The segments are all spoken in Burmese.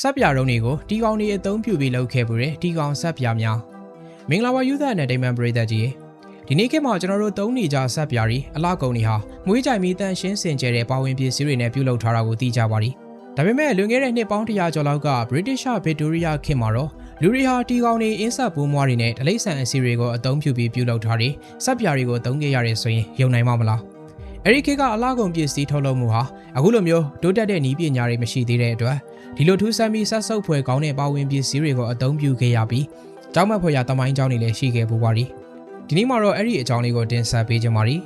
စက်ပြရုံတွေကိုတီကောင်တွေအသုံးပြုပြီးလုပ်ခဲ့ပူတဲ့တီကောင်စက်ပြများမင်္ဂလာပါယူသနဲ့ဒိမန်ပရိသတ်ကြီးဒီနေ့ခေတ်မှာကျွန်တော်တို့သုံးနေကြစက်ပြတွေအလှကုန်တွေဟာမွေးကြိုင်မီတန်ရှင်းစင်ကြဲတဲ့ပါဝင်ပစ္စည်းတွေနဲ့ပြုလုပ်ထားတာကိုသိကြပါသည်ဒါပေမဲ့လွန်ခဲ့တဲ့နှစ်ပေါင်း100ကျော်လောက်က British Victoria ခေတ်မှာတော့လူတွေဟာတီကောင်တွေအင်းဆက်ပိုးမွားတွေနဲ့ဒလိမ့်ဆန်အစီတွေကိုအသုံးပြုပြီးပြုလုပ်ထားတဲ့စက်ပြတွေကိုအသုံးခဲ့ရတယ်ဆိုရင်ယုံနိုင်မှာမလားအဲ့ဒီခေတ်ကအလှကုန်ပစ္စည်းထုတ်လုပ်မှုဟာအခုလိုမျိုးတိုးတက်တဲ့နည်းပညာတွေမရှိသေးတဲ့အတွက် ဒီလိုထူးဆန်းပြီးဆက်ဆုပ်ဖွယ်ကောင်းတဲ့ပါဝင်ပစ္စည်းတွေကိုအသုံးပြုခဲ့ရပြီးကြောင်းမက်ဖွယ်ရတမိုင်းကြောင်းတွေလည်းရှိခဲ့ပူပါသည်ဒီနေ့မှာတော့အဲ့ဒီအကြောင်းလေးကိုတင်ဆက်ပေးကြပါမယ်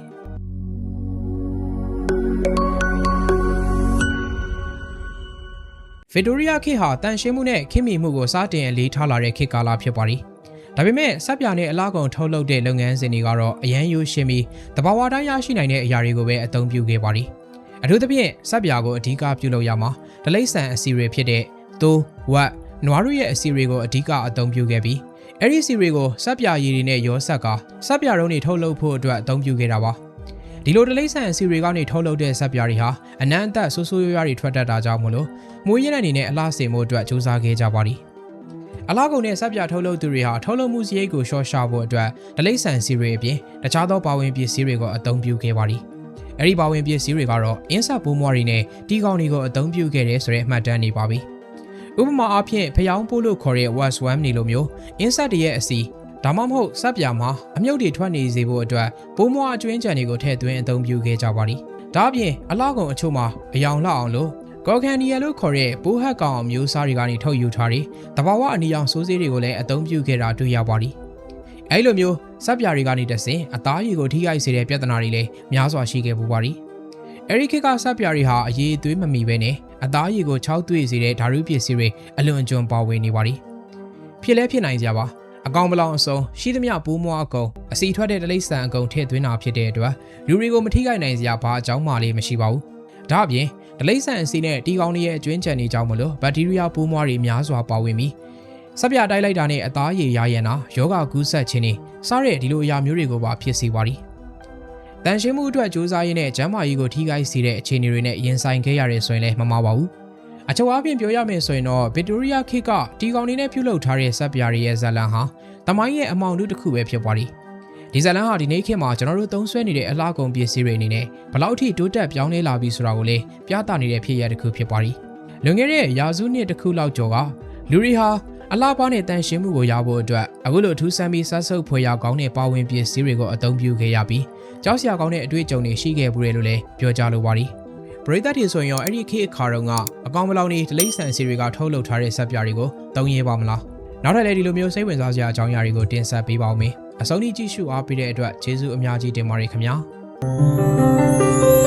ဗစ်တိုးရီးယားခေတ်ဟာတန်ရှင်းမှုနဲ့ခင်မီမှုကိုစတင်အလေးထားလာတဲ့ခေတ်ကာလဖြစ်ပါသည်။ဒါပေမဲ့စက်ပြနဲ့အလားကုန်ထုတ်လုပ်တဲ့လုပ်ငန်းစဉ်တွေကတော့အရန်ရိုးရှင်းပြီးတဘာဝတိုင်းရရှိနိုင်တဲ့အရာတွေကိုပဲအသုံးပြုခဲ့ပါသည်။အထူးသဖြင့်စက်ပြကိုအဓိကပြုလုပ်ရမှာ ဒလိမ့်ဆန်အစီတွေဖြစ်တဲ့သိုးဝက်နွားတို့ရဲ့အစီတွေကိုအဓိကအသုံးပြုခဲ့ပြီးအဲ့ဒီစီတွေကိုစက်ပြရည်တွေနဲ့ရောဆက်ကစက်ပြရုံးတွေထုတ်လုပ်ဖို့အတွက်အသုံးပြုခဲ့တာပါ။ဒီလိုဒလိမ့်ဆန်အစီတွေကနေထုတ်လုပ်တဲ့စက်ပြားတွေဟာအနံ့အသက်ဆိုးဆိုးရွားရွားတွေထွက်တတ်တာကြောင့်မလို့မွေးရတဲ့အနေနဲ့အလားစင်မှုအတွက်စူးစမ်းခဲ့ကြပါသည်အလားကုန်တဲ့စက်ပြားထုတ်လုပ်သူတွေဟာထုတ်လုပ်မှုစရိတ်ကိုရှော့ရှာဖို့အတွက်ဒလိမ့်ဆန်စီတွေအပြင်တခြားသောပါဝင်ပစ္စည်းတွေကိုအသုံးပြုခဲ့ပါသည် အဲ့ဒီပါဝင်ပစ္စည်းတွေကတော့အင်းဆက်ပိုးမွားတွေနဲ့တီကောင်တွေကိုအသုံးပြုခဲ့တဲ့ဆိုတဲ့အမှတ်တမ်းနေပါပြီဥပမာအားဖြင့်ဖျောင်းပိုးလို့ခေါ်တဲ့ was one နေလိုမျိုးအင်းဆက်တရဲ့အစီဒါမှမဟုတ်စက်ပြာမှာအမြုပ်တွေထွက်နေစေဖို့အတွက်ပိုးမွားအကျွင်းကြံတွေကိုထည့်သွင်းအသုံးပြုခဲ့ကြပါသည်ဒါအပြင်အလောက်ကုန်အချို့မှာအယောင်လှအောင်လို့ကော်ကန်နီယလို့ခေါ်တဲ့ပိုးဟက်ကောင်အမျိုးအစားတွေကနေထုတ်ယူထားတဲ့တဘာဝအနီရောင်စိုးစေးတွေကိုလည်းအသုံးပြုခဲ့တာတွေ့ရပါသည် အဲဒီလိုမျိုးစက်ပြာတွေကနေတဆင်အသားရည်ကိုထိခိုက်စေတဲ့ပြဿနာတွေလည်းများစွာရှိခဲ့ပူပါသည်အဲဒီခေတ်ကစက်ပြာတွေဟာအရေးအသွေးမမီပဲနဲ့အသားရည်ကိုခြောက်သွေ့စေတဲ့ဓာတုပစ္စည်းတွေအလွန်ကျွံပါဝင်နေပါသည်ဖြစ်လဲဖြစ်နိုင်ကြပါအကောင်ပလောင်အစုံရှိသမျှပိုးမွားအကုံအစီထွက်တဲ့တလိษံအကုံထည့်သွင်းတာဖြစ်တဲ့အတွက်လူတွေကိုမထိခိုက်နိုင်စရာဘာအကြောင်းမှလည်းမရှိပါဘူး။ဒါ့အပြင်ဒလိษံအစီနဲ့တီကောင်တွေရဲ့အကျွင်းချန်တွေကြောင့်မလို့ဘက်တီးရီးယားပိုးမွားတွေများစွာပါဝင်ပြီး စပြတိုက်လိုက်တာနဲ့အသားရည်ရရန်တာယောဂကူးဆက်ခြင်းတွေစားတဲ့ဒီလိုအရာမျိုးတွေကိုပါဖြစ်စေပါသည်။တန်ရှင်းမှုအတွက်စူးစမ်းရင်းနဲ့ကျမ်းမာရေးကိုထိခိုက်စေတဲ့အခြေအနေတွေနဲ့ရင်ဆိုင်ခဲ့ရတဲ့ဆိုရင်လည်းမမှားပါဘူး။အချုပ်အပြင်ပြောရမယ်ဆိုရင်တော့ဗစ်တိုးရီးယားခေတ်ကတီကောင်တွေနဲ့ပြုလုပ်ထားတဲ့စက်ပြားတွေရဲ့ဇာတ်လမ်းဟာတမိုင်းရဲ့အမောင်တို့တစ်ခုပဲဖြစ်သွားသည်ဒီဇာတ်လမ်းဟာဒီနေ့ခေတ်မှာကျွန်တော်တို့သုံးဆွဲနေတဲ့အလားကုန်ပစ္စည်းတွေအနေနဲ့ဘလောက်ထိတိုးတက်ပြောင်းလဲလာပြီဆိုတာကိုလည်းပြသနေတဲ့ဖြစ်ရတစ်ခုဖြစ်သွားသည်လွန်ခဲ့တဲ့ရာစုနှစ်တစ်ခုလောက်ကျော်ကလူတွေဟာ အလားပါနဲ့တန်ရှင်းမှုကိုရဖို့အတွက်အခုလိုထူးဆန်းပြီးဆက်ဆုပ်ဖွယ်ရကောင်းတဲ့ပါဝင်ပစ္စည်းတွေကိုအသုံးပြုခဲ့ရပြီးကြောက်စရာကောင်းတဲ့အတွေ့အကြုံတွေရှိခဲ့ဘူးလေလို့လည်းပြောကြလိုပါသည်ပရိသတ်တွေဆိုရင်ရောအဲ့ဒီခေတ်အခါတုန်းကအကောင်မလောင်နေဒလိမ့်ဆန်စီတွေကထုတ်လုပ်ထားတဲ့စက်ပြားတွေကိုသုံးရဲပါမလားနောက်ထပ်လည်းဒီလိုမျိုးစိတ်ဝင်စားစရာအကြောင်းအရာတွေကိုတင်ဆက်ပေးပါဦးမယ်အဆုံးထိကြည့်ရှုအားပေးတဲ့အတွက်ကျေးဇူးအများကြီးတင်ပါတယ်ခင်ဗျာ